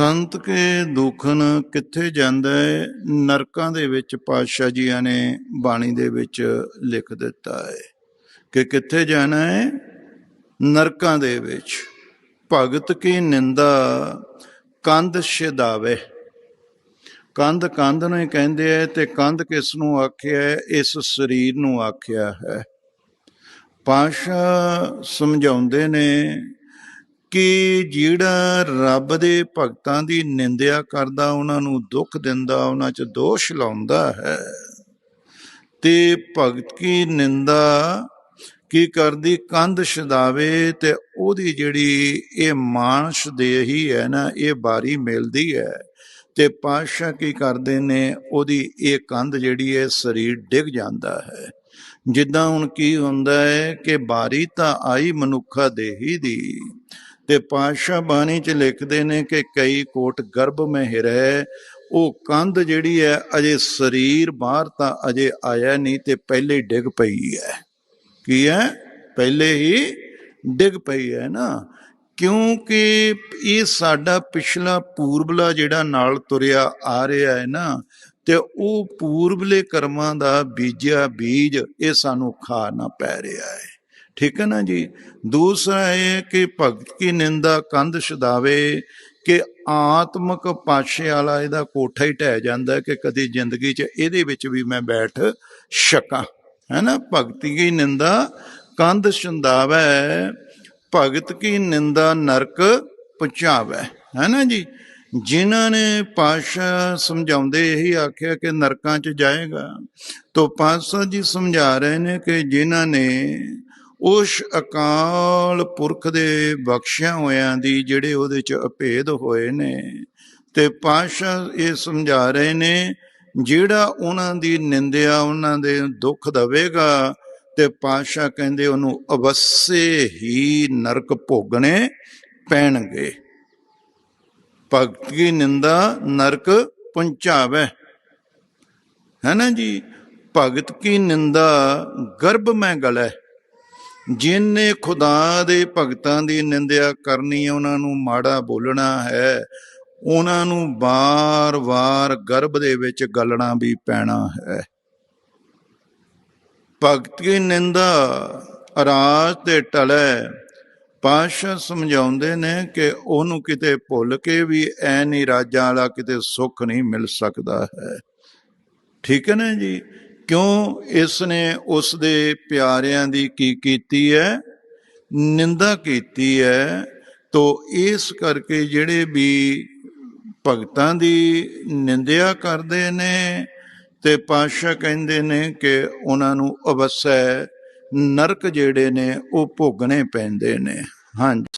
ਸੰਤ ਕੇ ਦੁਖਨ ਕਿੱਥੇ ਜਾਂਦਾ? ਹੈ ਨਰਕਾਂ ਦੇ ਵਿੱਚ ਪਾਤਸ਼ਾਹ ਜੀਆਂ ਨੇ ਬਾਣੀ ਦੇ ਵਿੱਚ ਲਿਖ ਦਿੱਤਾ ਹੈ ਕਿ ਕਿੱਥੇ ਜਾਣਾ ਹੈ? ਨਰਕਾਂ ਦੇ ਵਿੱਚ। ਭਗਤ ਕੀ ਨਿੰਦਾ, ਕੰਧ ਛਿਦਾਵੇ। ਕੰਧ ਕੰਧ ਨੂੰ ਕਹਿੰਦੇ ਆ ਤੇ ਕੰਧ ਕਿਸ ਨੂੰ ਆਖਿਆ ਹੈ? ਇਸ ਸਰੀਰ ਨੂੰ ਆਖਿਆ ਹੈ। ਪਾਸ਼ਾ ਸਮਝਾਉਂਦੇ ਨੇ ਕਿ ਜਿਹੜਾ ਰੱਬ ਦੇ ਭਗਤਾਂ ਦੀ ਨਿੰਦਿਆ ਕਰਦਾ, ਉਹਨਾਂ ਨੂੰ ਦੁੱਖ ਦਿੰਦਾ, ਉਹਨਾਂ 'ਚ ਦੋਸ਼ ਲਾਉਂਦਾ ਹੈ। ਤੇ ਭਗਤ ਕੀ ਨਿੰਦਾ, ਕੀ ਕਰਦੀ? ਕੰਧ ਛਦਾਵੇ ਤੇ ਉਹਦੀ ਜਿਹੜੀ ਇਹ ਮਾਨਸ ਦੇਹੀ ਹੈ ਨਾ, ਇਹ ਬਾਰੀ ਮਿਲਦੀ ਹੈ। ਤੇ ਪਾਸ਼ਾ ਕੀ ਕਰਦੇ ਨੇ? ਉਹਦੀ ਇਹ ਕੰਧ ਜਿਹੜੀ ਹੈ, ਸਰੀਰ ਡਿੱਗ ਜਾਂਦਾ ਹੈ। ਜਿੱਦਾਂ ਹੁਣ ਕੀ ਹੁੰਦਾ ਹੈ ਕਿ ਬਾਰੀ ਤਾਂ ਆਈ ਮਨੁੱਖਾ ਦੇਹੀ ਦੀ ਤੇ ਪਾਤਸ਼ਾਹ ਬਾਣੀ ਚ ਲਿਖਦੇ ਨੇ ਕਿ ਕਈ ਕੋਟ ਗਰਭ ਮੈਂ ਹਿਰੈ, ਉਹ ਕੰਧ ਜਿਹੜੀ ਹੈ ਅਜੇ ਸਰੀਰ ਬਾਹਰ ਤਾਂ ਅਜੇ ਆਇਆ ਨਹੀਂ ਤੇ ਪਹਿਲੇ ਡਿੱਗ ਪਈ ਹੈ ਕੀ ਹੈ ਪਹਿਲੇ ਹੀ ਡਿੱਗ ਪਈ ਹੈ ਨਾ। ਕਿਉਂਕਿ ਇਹ ਸਾਡਾ ਪਿਛਲਾ ਪੂਰਬਲਾ ਜਿਹੜਾ ਨਾਲ ਤੁਰਿਆ ਆ ਰਿਹਾ ਹੈ ਨਾ, ਤੇ ਉਹ ਪੂਰਬਲੇ ਕਰਮਾਂ ਦਾ ਬੀਜਿਆ ਬੀਜ ਇਹ ਸਾਨੂੰ ਖਾਣਾ ਪੈ ਰਿਹਾ ਹੈ ਠੀਕ ਹੈ ਨਾ ਜੀ? ਦੂਸਰਾ ਇਹ ਕਿ ਭਗਤ ਕੀ ਨਿੰਦਾ ਕੰਧ ਛਦਾਵੇ ਕਿ ਆਤਮਕ ਪਾਸ਼ੇ ਵਾਲਾ ਇਹਦਾ ਕੋਠਾ ਹੀ ਢਹਿ ਜਾਂਦਾ ਕਿ ਕਦੀ ਜ਼ਿੰਦਗੀ 'ਚ ਇਹਦੇ ਵਿੱਚ ਵੀ ਮੈਂ ਬੈਠ ਛਕਾਂ। ਹੈ ਨਾ? ਭਗਤੀ ਕੀ ਨਿੰਦਾ ਕੰਧ ਛੰਦਾਵੇ ਭਗਤ ਕੀ ਨਿੰਦਾ ਨਰਕ ਪਹੁੰਚਾਵੇ। ਹੈ ਨਾ ਜੀ? ਜਿਨ੍ਹਾਂ ਨੇ ਪਾਸ਼ਾ ਸਮਝਾਉਂਦੇ ਇਹੀ ਆਖਿਆ ਕਿ ਨਰਕਾਂ 'ਚ ਜਾਏਗਾ। ਤੋ ਪਾਸ਼ਾ ਜੀ ਸਮਝਾ ਰਹੇ ਨੇ ਕਿ ਜਿਨ੍ਹਾਂ ਨੇ ਉਸ ਅਕਾਲ ਪੁਰਖ ਦੇ ਬਖਸ਼ਿਆ ਹੋਇਆਂ ਦੀ ਜਿਹੜੇ ਉਹਦੇ 'ਚ ਅਭੇਦ ਹੋਏ ਨੇ ਤੇ ਪਾਸ਼ਾ ਇਹ ਸਮਝਾ ਰਹੇ ਨੇ, ਜਿਹੜਾ ਉਹਨਾਂ ਦੀ ਨਿੰਦਿਆ ਉਹਨਾਂ ਦੇ ਦੁੱਖ ਦਵੇਗਾ ਤੇ ਪਾਸ਼ਾ ਕਹਿੰਦੇ ਉਹਨੂੰ ਅਵਸੇ ਹੀ ਨਰਕ ਭੋਗਣੇ ਪੈਣਗੇ। ਭਗਤ ਕੀ ਨਿੰਦਾ, ਨਰਕ ਪਹੁੰਚਾਵੇ ਹੈ ਨਾ ਜੀ? ਭਗਤ ਕੀ ਨਿੰਦਾ, ਗਰਭ ਮੈਂ ਗਲੈ। ਜਿਨਨੇ ਖੁਦਾ ਦੇ ਭਗਤਾਂ ਦੀ ਨਿੰਦਿਆ ਕਰਨੀ ਉਹਨਾਂ ਨੂੰ ਮਾੜਾ ਬੋਲਣਾ ਹੈ। ਉਹਨਾਂ ਨੂੰ ਬਾਰ-ਬਾਰ ਗਰਭ ਦੇ ਵਿੱਚ ਗਲਣਾ ਵੀ ਪੈਣਾ ਹੈ। ਭਗਤ ਕੀ ਨਿੰਦਾ ਰਾਜ ਤੇ ਟਲੇ। ਪਾਸ਼ਾ ਸਮਝਾਉਂਦੇ ਨੇ ਕਿ ਉਹਨੂੰ ਕਿਤੇ ਭੁੱਲ ਕੇ ਵੀ ਐ ਨਹੀਂ ਰਾਜਾਂ ਵਾਲਾ ਕਿਤੇ ਸੁੱਖ ਨਹੀਂ ਮਿਲ ਸਕਦਾ ਹੈ। ਠੀਕ ਹੈ ਨਾ ਜੀ? ਕਿਉਂ ਇਸ ਨੇ ਉਸ ਦੇ ਪਿਆਰਿਆਂ ਦੀ ਕੀ ਕੀਤੀ ਹੈ? ਨਿੰਦਾ ਕੀਤੀ ਹੈ। ਤੋ ਇਸ ਕਰਕੇ ਜਿਹੜੇ ਵੀ ਭਗਤਾਂ ਦੀ ਨਿੰਦਿਆ ਕਰਦੇ ਨੇ ਤੇ ਪਾਸ਼ਾ ਕਹਿੰਦੇ ਨੇ ਕਿ ਉਹਨਾਂ ਨੂੰ ਅਵਸੈ ਨਰਕ ਜਿਹੜੇ ਨੇ ਉਹ ਭੋਗਣੇ ਪੈਂਦੇ ਨੇ। ਹਾਂਜੀ।